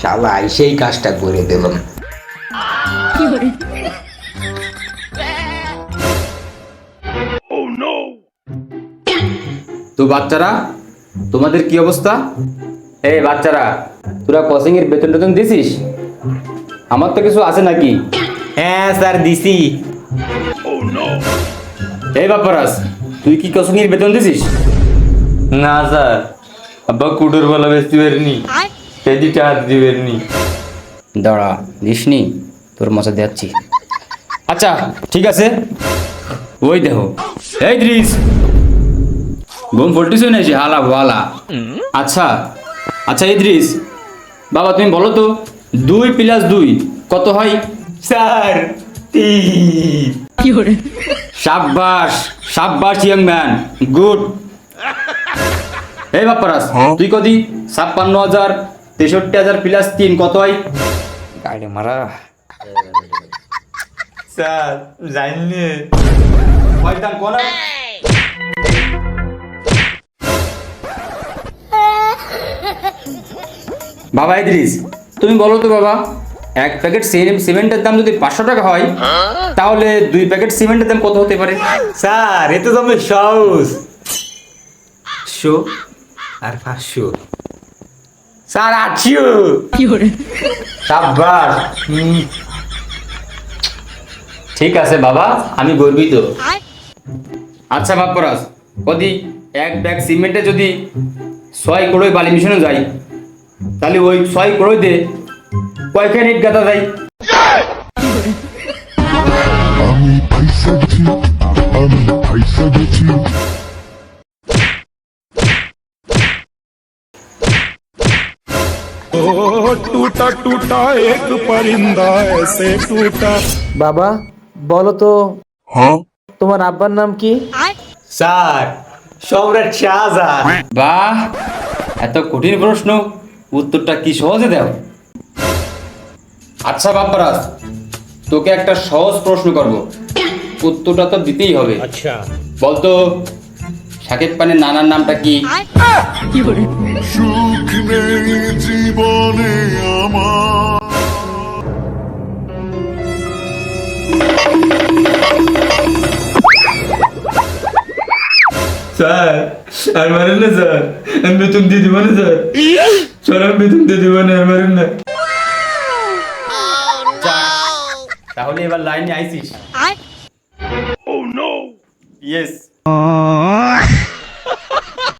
শালা সেই কাজটা করে দিলাম। তো বাচ্চারা তোমাদের কি অবস্থা? এই বাচ্চারা তোরা কোচিং এর বেতন টেতন দিছিস? আমার তো কিছু আছে নাকি? হ্যাঁ স্যার দিছি। এই বাপ্পারাস তুই কি এর বেতন দিছিস? না স্যার। আব্বা কুটোর বেলা বেশি বেরনি কেজি টাকা দিবেননি দাঁড়া দিসনি? তোর মশা যাচ্ছি আচ্ছা ঠিক আছে। ওই দেখো। এই দ্রিস ঘুম ফল্টিস না এসে হালা বালা। আচ্ছা আচ্ছা ইদ্রিস বাবা তুমি বলো তো দুই প্লাস দুই কত হয়? স্যার তিন। সাব্বাস সাব্বাস ইয়াং ম্যান গুড এই বাপ্পারাস তুই কদি ছাপ্পান্ন হাজার তেষট্টি হাজার প্লাস তিন কত হয়? গাড়ি মারা। স্যার জানি শয়তান কোন বাবা ইদ্রিস তুমি বলো তো বাবা। এক প্যাকেট সিমেন্টের দাম যদি পাঁচশো টাকা হয় তাহলে দুই প্যাকেট সিমেন্টের দাম কত হতে পারে? স্যার এ তো তুমি সহজ। শো আর পাঁচশো। স্যার আটশো। সাব্বাস। হুম, ঠিক আছে বাবা আমি গর্বিত। আচ্ছা বাপ্পরাজ কদি এক ব্যাগ সিমেন্টে যদি ছয় কড়ই বালি মিশানো যায় তাহলে ওই ছয় কড়ইতে কয়কে টুটা টুটা এক পরিন্দা এসে টুটা। বাবা বলো তো হ্যাঁ? তোমার আব্বার নাম কি? স্যার সম্রাট শাহজাহান। বাহ এত কঠিন প্রশ্ন উত্তরটা কি সহজে দেও? আচ্ছা বাপ্পারাজ তোকে একটা সহজ প্রশ্ন করব। উত্তরটা তো দিতেই হবে। আচ্ছা। বলতো সাকিব পানের নানার নামটা কি? সুখ নেই জীবনে আমার স্যার আর মারেন না স্যার। আমি বেতন দিয়ে দিব না স্যার। স্যার আমি বেতন দিয়ে দিব না আর মারেন না। তাহলে এবার লাইনে আইসিস। ও নো ইয়েস